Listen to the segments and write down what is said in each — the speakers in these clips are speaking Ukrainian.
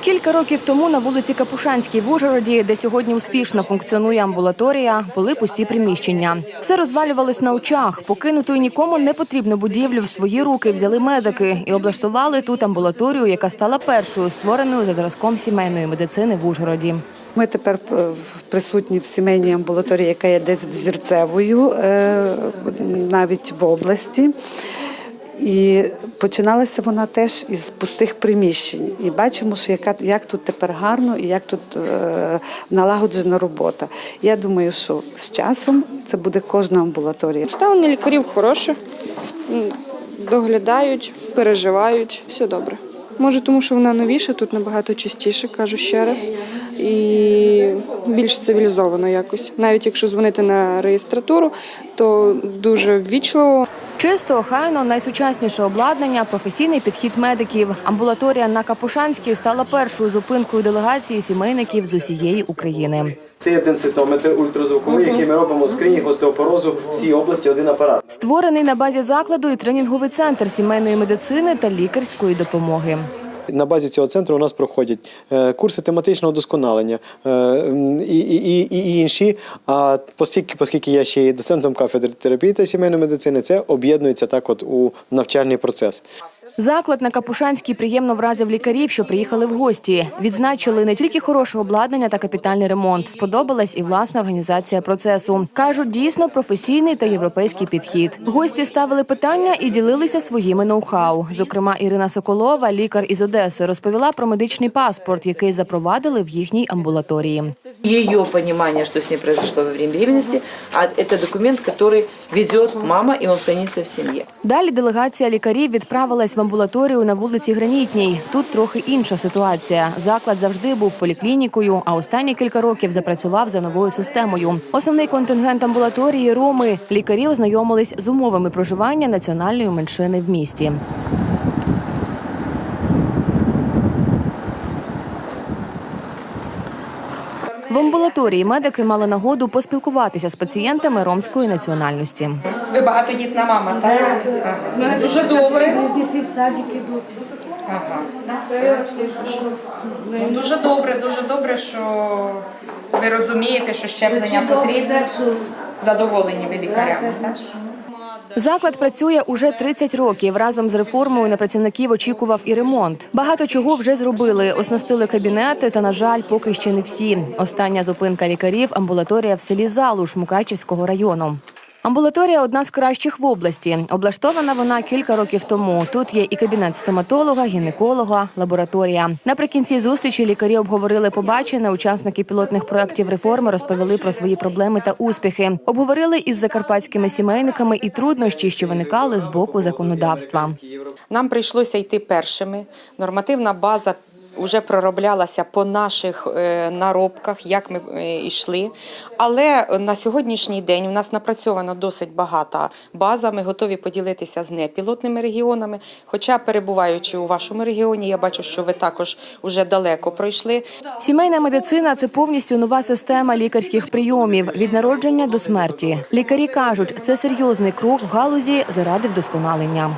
Кілька років тому на вулиці Капушанській в Ужгороді, де сьогодні успішно функціонує амбулаторія, були пусті приміщення. Все розвалювалось на очах. Покинуту і нікому не потрібну будівлю в свої руки взяли медики і облаштували тут амбулаторію, яка стала першою створеною за зразком сімейної медицини в Ужгороді. Ми тепер е, присутні в сімейній амбулаторії, яка є десь взірцевою, е, навіть в області. І починалася вона теж із пустих приміщень. І бачимо, що яка, як тут тепер гарно і як тут е, налагоджена робота. Я думаю, що з часом це буде кожна амбулаторія. Ставлення лікарів хороше, доглядають, переживають, все добре. Може, тому що вона новіша, тут набагато частіше, кажу ще раз, і більш цивілізовано якось. Навіть якщо дзвонити на реєстратуру, то дуже ввічливо. Чисто, охайно, найсучасніше обладнання, професійний підхід медиків. Амбулаторія на Капушанській стала першою зупинкою делегації сімейників з усієї України. Це є денситометр ультразвуковий, який ми робимо скринінг остеопорозу в всій області один апарат. Створений на базі закладу і тренінговий центр сімейної медицини та лікарської допомоги. На базі цього центру у нас проходять е, курси тематичного досконалення е, і, і, і, інші. А оскільки, оскільки я ще є доцентом кафедри терапії та сімейної медицини, це об'єднується так от у навчальний процес. Заклад на Капушанській приємно вразив лікарів, що приїхали в гості. Відзначили не тільки хороше обладнання та капітальний ремонт. Сподобалась і власна організація процесу. кажуть, дійсно професійний та європейський підхід. Гості ставили питання і ділилися своїми ноу-хау. Зокрема, Ірина Соколова, лікар із Одеси, розповіла про медичний паспорт, який запровадили в їхній амбулаторії. ее понимание, что с ней произошло во время беременности, а это документ, который ведет мама, и он хранится в семье. Далі делегація лікарів відправилась в амбулаторію на вулиці Гранітній. Тут трохи інша ситуація. Заклад завжди був поліклінікою, а останні кілька років запрацював за новою системою. Основний контингент амбулаторії роми. Лікарі ознайомились з умовами проживання національної меншини в місті. В амбулаторії медики мали нагоду поспілкуватися з пацієнтами ромської національності. Ви багатодітна мама, так? Ага. Дуже добре. Різниці в садик ідуть. Ага. Ну, дуже добре, дуже добре, що ви розумієте, що щеплення потрібне. Задоволені ви лікарями, так? Заклад працює уже 30 років. Разом з реформою на працівників очікував і ремонт. Багато чого вже зробили. Оснастили кабінети, та на жаль, поки ще не всі. Остання зупинка лікарів амбулаторія в селі Залуш Мукачівського району. Амбулаторія одна з кращих в області. Облаштована вона кілька років тому. Тут є і кабінет стоматолога, гінеколога, лабораторія. Наприкінці зустрічі лікарі обговорили побачене. Учасники пілотних проєктів реформи розповіли про свої проблеми та успіхи. Обговорили із закарпатськими сімейниками і труднощі, що виникали з боку законодавства. Нам прийшлося йти першими. Нормативна база вже пророблялася по наших е, наробках, як ми е, йшли. Але на сьогоднішній день у нас напрацьовано досить багата база. Ми готові поділитися з непілотними регіонами. Хоча, перебуваючи у вашому регіоні, я бачу, що ви також вже далеко пройшли. Сімейна медицина це повністю нова система лікарських прийомів від народження до смерті. Лікарі кажуть, це серйозний крок в галузі заради вдосконалення.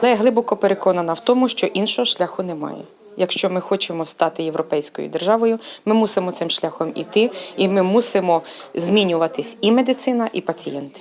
Але я глибоко переконана в тому, що іншого шляху немає. Якщо ми хочемо стати європейською державою, ми мусимо цим шляхом іти, і ми мусимо змінюватись і медицина, і пацієнти.